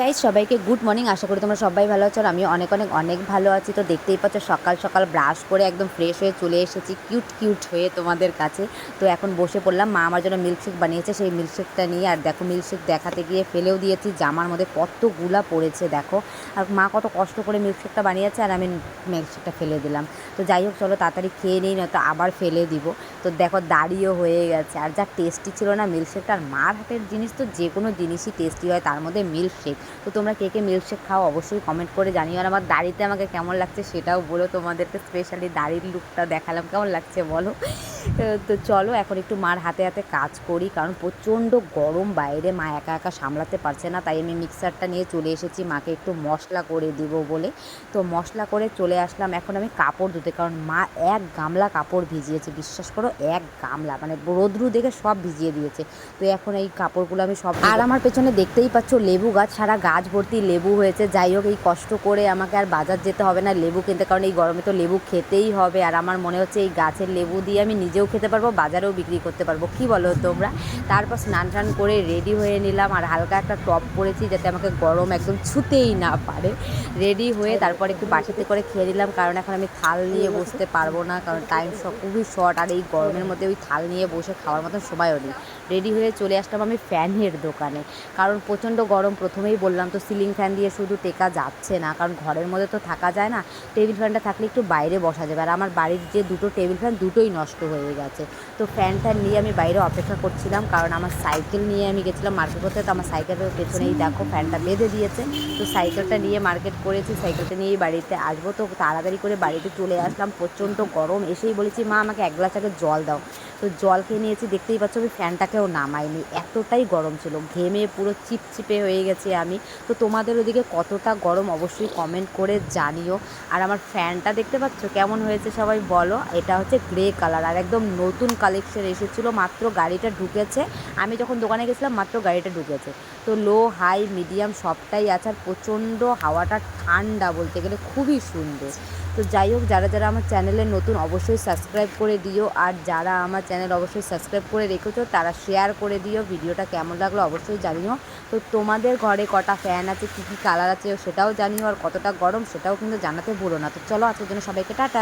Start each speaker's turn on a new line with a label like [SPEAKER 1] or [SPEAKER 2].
[SPEAKER 1] Guys সবাইকে good morning আশা করি তোমরা সবাই ভালো আছো আর আমি অনেক অনেক অনেক ভালো আছি। তো দেখতেই পাচ্ছ, সকাল সকাল ব্রাশ করে একদম ফ্রেশ হয়ে চলে এসেছি কিউট কিউট হয়ে তোমাদের কাছে। তো এখন বসে পড়লাম, মা আমার জন্য মিল্কশেক বানিয়েছে, সেই মিল্কশেকটা নিয়ে। আর দেখো মিল্কশেক দেখাতে গিয়ে ফেলেও দিয়েছি, জামার মধ্যে কতগুলা পড়েছে দেখো। আর মা কত কষ্ট করে মিল্কশেকটা বানিয়েছে আর আমি মিল্কশেকটা ফেলে দিলাম। তো যাই হোক, চলো তাড়াতাড়ি খেয়ে নিই, নয়তো আবার ফেলে দিব। তো দেখো দাড়িও হয়ে গেছে। আর যা টেস্টি ছিল না মিল্কশেকটা আর মার হাতের জিনিস তো যে কোনো জিনিসই টেস্টি হয়, তার মধ্যে মিল্কশেক তো তোমরা কে কে মিল্কশেক খাও অবশ্যই কমেন্ট করে জানিও। আর আমার দাড়িতে আমাকে কেমন লাগছে সেটাও বলো। তোমাদেরকে স্পেশালি দাড়ির লুকটা দেখালাম। কেমন লাগছে বলো? তো চলো এখন একটু মার হাতে হাতে কাজ করি। কারণ প্রচণ্ড গরম বাইরে। মা একা একা সামলাতে পারছে না। তাই আমি মিক্সারটা নিয়ে চলে এসেছি। মাকে একটু মশলা করে দিব বলে। তো মশলা করে চলে আসলাম। এখন আমি কাপড় ধুতে। কারণ মা এক গামলা কাপড় ভিজিয়েছে। বিশ্বাস করো এক গামলা। মানে রোদ্রু দেখে সব ভিজিয়ে দিয়েছে। তো এখন এই কাপড়গুলো আমি সব আর আমার পেছনে দেখতেই পাচ্ছ লেবু গাছ। সারা গাছ ভর্তি লেবু হয়েছে। যাই হোক, এই কষ্ট করে আমাকে আর বাজার যেতে হবে না, লেবু কিনতে। কারণ এই গরমে তো লেবু খেতেই হবে। আর আমার মনে হচ্ছে এই গাছের লেবু দিয়ে আমি নিজেও খেতে পারব, বাজারেও বিক্রি করতে পারব। কি বলো তোমরা? তারপর স্নান টান করে রেডি হয়ে নিলাম। আর হালকা একটা টপ পরেছি যাতে আমাকে গরম একদম ছুতেই না পারে। রেডি হয়ে তারপর একটু বাসাতে করে খেয়ে নিলাম। কারণ এখন আমি থাল নিয়ে বসতে পারব না। কারণ টাইম খুবই শর্ট আর এই গরমের মধ্যে ওই থাল নিয়ে বসে খাওয়ার মতন সময়ও নেই। রেডি হয়ে চলে আসলাম আমি ফ্যানের দোকানে। কারণ প্রচণ্ড গরম। প্রথমেই বললাম তো সিলিং ফ্যান দিয়ে শুধু টেকা যাচ্ছে না কারণ ঘরের মধ্যে তো থাকা যায় না। টেবিল ফ্যানটা থাকলে একটু বাইরে বসা যাবে। আর আমার বাড়ির যে দুটো টেবিল ফ্যান দুটোই নষ্ট হয়ে গেছে। তো ফ্যান ট্যান নিয়ে আমি বাইরে অপেক্ষা করছিলাম কারণ আমার সাইকেল নিয়ে আমি গেছিলাম মার্কেট করতে তো আমার সাইকেলের পেছনেই দেখো ফ্যানটা বেঁধে দিয়েছে। তো সাইকেলটা নিয়ে মার্কেট করেছি সাইকেলটা নিয়েই বাড়িতে আসব। তো তাড়াতাড়ি করে বাড়িতে চলে আসলাম। প্রচণ্ড গরম এসেই বলেছি মা আমাকে এক গ্লাস আগে জল দাও। তো জল খেয়ে নিয়েছি দেখতেই পাচ্ছ আমি ফ্যানটাকেও নামাইনি। এতটাই গরম ছিল ঘেমে পুরো চিপচিপে হয়ে গেছি আমি। তো তোমাদের ওদিকে কতটা গরম অবশ্যই কমেন্ট করে জানিও। আর আমার ফ্যানটা দেখতে পাচ্ছ? কেমন হয়েছে সবাই বলো। এটা হচ্ছে গ্রে কালার আর একদম নতুন কালেকশন এসেছিল, মাত্র গাড়িটা ঢুকেছে। আমি যখন দোকানে গেছিলাম, মাত্র গাড়িটা ঢুকেছে। তো লো হাই মিডিয়াম সবটাই আছে আর প্রচণ্ড হাওয়াটা ঠান্ডা বলতে গেলে খুবই সুন্দর। তো যাই হোক, যারা যারা আমার চ্যানেলে নতুন অবশ্যই সাবস্ক্রাইব করে দিও। আর যারা আমার চ্যানেল অবশ্যই সাবস্ক্রাইব করে রেখেছো, তারা শেয়ার করে দিও। ভিডিওটা কেমন লাগল অবশ্যই জানিও। তো তোমাদের ঘরে কটা ফ্যান আছে, কী কী কালার আছে সেটাও জানিও। আর কতটা গরম সেটাও কিন্তু জানাতে ভুলো না। তো চলো আজকের জন্য সবাইকে টাটা।